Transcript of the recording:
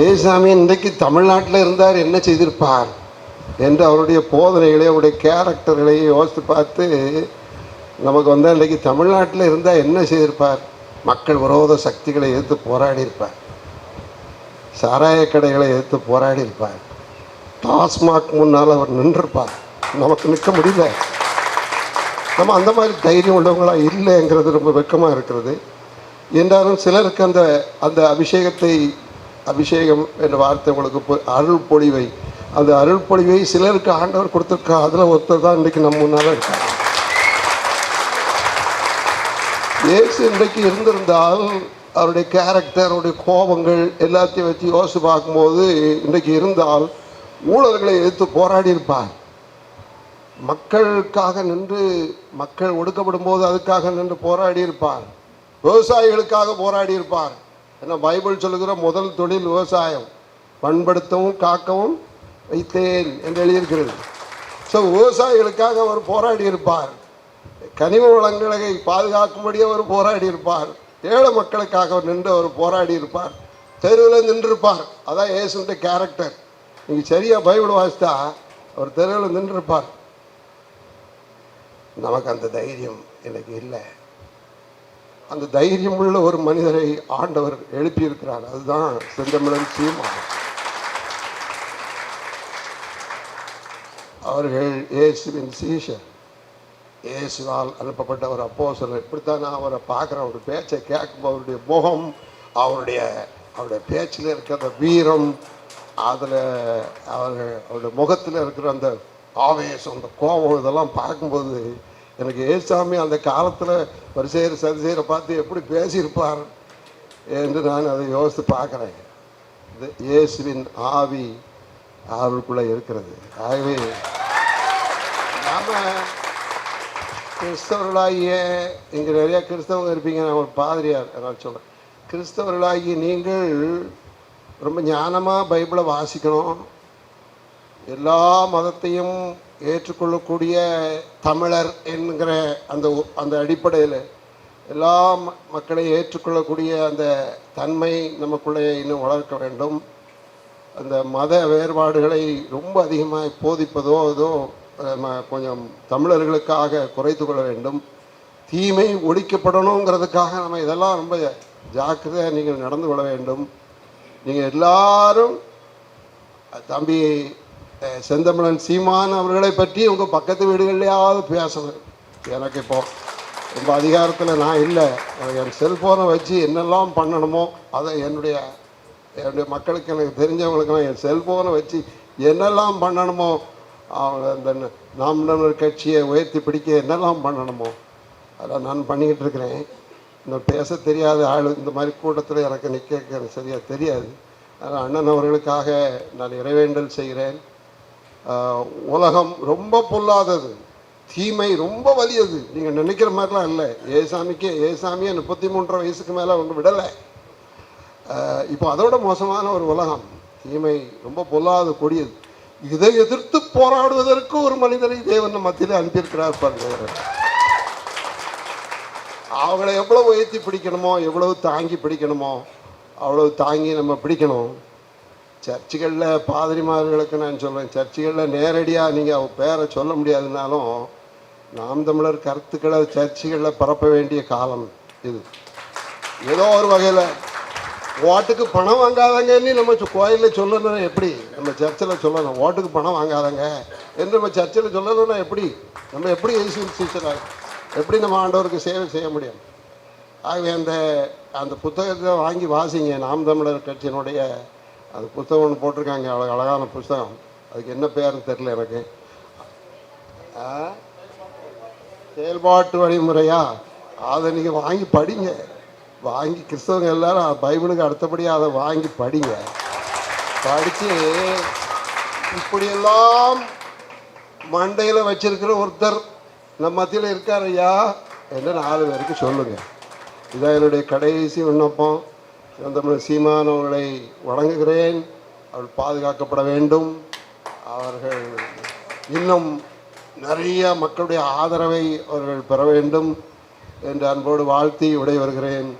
ஏசாமி இன்றைக்கு தமிழ்நாட்டில் இருந்தார் என்ன செய்திருப்பார்? என்று அவருடைய போதனைகளை அவருடைய கேரக்டர்களையும் யோசித்து பார்த்து நமக்கு வந்து இன்றைக்கு தமிழ்நாட்டில் இருந்தால் என்ன செய்திருப்பார்? மக்கள் விரோத சக்திகளை எதிர்த்து போராடி இருப்பார் சாராய கடைகளை எதிர்த்து போராடி இருப்பார் டாஸ்மாக் முன்னால் அவர் நின்றிருப்பார். நமக்கு நிற்க முடியல. நம்ம அந்த மாதிரி தைரியம் உள்ளவங்களாக இல்லைங்கிறது ரொம்ப வெக்கமாக இருக்கிறது. என்றாலும் சிலருக்கு அந்த அந்த அபிஷேகத்தை அபிஷேகம் என்ற வார்த்தை உங்களுக்கு அருள் பொழிவை அந்த அருள் பொழிவை சிலருக்கு ஆண்டவர் கொடுத்துருக்கா? அதில் ஒருத்தர் தான் இன்றைக்கு நம்ம முன்னால் இருக்காங்க இயேசு இன்றைக்கு இருந்திருந்தால் அவருடைய கேரக்டர் அவருடைய கோபங்கள் எல்லாத்தையும் வச்சு யோசித்து பார்க்கும்போது இன்றைக்கு இருந்தால் ஊழல்களை எதிர்த்து போராடி இருப்பார். மக்களுக்காக நின்று மக்கள் ஒடுக்கப்படும் போது அதுக்காக நின்று போராடி இருப்பார். விவசாயிகளுக்காக போராடி இருப்பார். ஏன்னா பைபிள் சொல்லுகிற முதல் தொழில் விவசாயம். பண்படுத்தவும் காக்கவும் வைத்தேன் என்று எழுதியிருக்கிறது. ஸோ விவசாயிகளுக்காக அவர் போராடி இருப்பார். கனிம வளங்களை பாதுகாக்கும்படி அவர் போராடி இருப்பார். ஏழை மக்களுக்காக அவர் நின்று அவர் போராடி இருப்பார். தெருவில் நின்றிருப்பார். அதான் ஏசுன்ற கேரக்டர் நீங்கள் சரியாக பைபிள் வாசித்தா அவர் தெருவில் நின்றிருப்பார். நமக்கு அந்த தைரியம் எனக்கு இல்லை. அந்த தைரியம் உள்ள ஒரு மனிதரை ஆண்டவர் எழுப்பியிருக்கிறார். அதுதான் செந்தமிழன் சீமான். அவர்கள் இயேசுவின் சீஷர். இயேசுவால் அனுப்பப்பட்ட ஒரு அப்போஸ்தலர். இப்படித்தான் நான் அவரை பார்க்குறேன். அவருடைய பேச்சை கேட்கும் அவருடைய முகம் அவருடைய அவருடைய பேச்சில் இருக்கிற அந்த வீரம் அதில் அவர்கள் அவருடைய முகத்தில் இருக்கிற அந்த ஆவேசம் அந்த கோபம் இதெல்லாம் பார்க்கும்போது எனக்கு ஏசாமி அந்த காலத்தில் வரிசையர் சரிசெயரை பார்த்து எப்படி பேசியிருப்பார் என்று நான் அதை யோசித்து பார்க்குறேன். இது இயேசுவின் ஆவி அவருக்குள்ளே இருக்கிறது. ஆகவே நாம் கிறிஸ்தவர்களாகிய இங்கே நிறையா கிறிஸ்தவங்க இருப்பீங்க நான் ஒரு பாதிரியார் அதனால் சொல்கிறேன் கிறிஸ்தவர்களாகிய நீங்கள் ரொம்ப ஞானமாக பைபிளை வாசிக்கணும். எல்லா மதத்தையும் ஏற்றுக்கொள்ளக்கூடிய தமிழர் என்கிற அந்த அந்த அடிப்படையில் எல்லா ம- மக்களையும் ஏற்றுக்கொள்ளக்கூடிய அந்த தன்மை நமக்குள்ளே இன்னும் வளர்க்க வேண்டும். அந்த மத வேறுபாடுகளை ரொம்ப அதிகமாக போதிப்பதோ ஏதோ கொஞ்சம் தமிழர்களுக்காக குறைத்து கொள்ள வேண்டும். தீமை ஒழிக்கப்படணுங்கிறதுக்காக நம்ம இதெல்லாம் ரொம்ப ஜாக்கிரதையாக நீங்கள் நடந்து கொள்ள வேண்டும். நீங்கள் எல்லாரும் தம்பி செந்தமிழன் சீமான் அவர்களை பற்றி உங்கள் பக்கத்து வீடுகள்லையாவது பேசணும் எனக்கு இப்போது ரொம்ப அதிகாரத்தில் நான் இல்லை. என் செல்ஃபோனை வச்சு என்னெல்லாம் பண்ணணுமோ அதை என்னுடைய என்னுடைய மக்களுக்கு எனக்கு தெரிஞ்சவங்களுக்கெல்லாம் என் செல்ஃபோனை வச்சு என்னெல்லாம் பண்ணணுமோ அவங்க அந்த நாம் தமிழர் கட்சியை உயர்த்தி பிடிக்க என்னெல்லாம் பண்ணணுமோ அதெல்லாம் நான் பண்ணிக்கிட்டு இருக்கிறேன். இன்னும் பேச தெரியாத ஆள் இந்த மாதிரி கூட்டத்தில் எனக்கு நிற்க சரியாக தெரியாது. அதனால் அண்ணன் அவர்களுக்காக நான் இறைவேண்டல் செய்கிறேன். உலகம் ரொம்ப பொல்லாதது. தீமை ரொம்ப வலியது. நீங்கள் நினைக்கிற மாதிரிலாம் இல்லை. ஏசாமிக்கு ஏசாமியே முப்பத்தி மூன்றரை வயசுக்கு மேலே ஒன்று விடலை. இப்போ அதோட மோசமான ஒரு உலகம். தீமை ரொம்ப பொல்லாத கொடியது. இதை எதிர்த்து போராடுவதற்கு ஒரு மனிதரை தேவன் மத்தியில் அனுப்பியிருக்கிறார் பாருங்க. அவங்களை எவ்வளவு உயர்த்தி பிடிக்கணுமோ எவ்வளவு தாங்கி பிடிக்கணுமோ அவ்வளவு தாங்கி நம்ம பிடிக்கணும். சர்ச்சுகளில் பாதிரிமார்களுக்கு நான் சொல்கிறேன் சர்ச்சுகளில் நேரடியாக நீங்கள் அவங்க பேரை சொல்ல முடியாதுனாலும் நாம் தமிழர் கருத்துக்களை சர்ச்சுகளில் பரப்ப வேண்டிய காலம் இது. ஏதோ ஒரு வகையில் ஓட்டுக்கு பணம் வாங்காதங்கன்னு நம்ம கோயிலில் கோயில்ல சொல்லணும் எப்படி? நம்ம சர்ச்சில் சொல்லணும். ஓட்டுக்கு பணம் வாங்காதங்க. என்று நம்ம சர்ச்சில் சொல்லணும்னா எப்படி? நம்ம எப்படி இயேசு எப்படி நம்ம ஆண்டவருக்கு சேவை செய்ய முடியும்? ஆகவே அந்த அந்த புத்தகத்தை வாங்கி வாசிங்க. நாம் தமிழர் கட்சியினுடைய அந்த புத்தகம் ஒன்று போட்டிருக்காங்க அழக அழகான புத்தகம். அதுக்கு என்ன பேருன்னு தெரில எனக்கு. செயல்பாட்டு வழிமுறையா? அதை நீங்கள் வாங்கி படிங்க. வாங்கி கிறிஸ்தவங்க எல்லாரும் பைபிளுக்கு அடுத்தபடியாக அதை வாங்கி படிங்க. படித்து இப்படியெல்லாம் மண்டையில் வச்சிருக்கிற ஒருத்தர் நம்ம மத்தியில் இருக்கார் ஐயா. என்று நாலு பேருக்கு சொல்லுங்கள் இதான் என்னுடைய கடைசி விண்ணப்பம். தமிழ் சீமானவர்களை வணங்குகிறேன். அவர்கள் பாதுகாக்கப்பட வேண்டும். அவர்கள் இன்னும் நிறைய மக்களுடைய ஆதரவை அவர்கள் பெற வேண்டும். என்று அன்போடு வாழ்த்தி விடை வருகிறேன்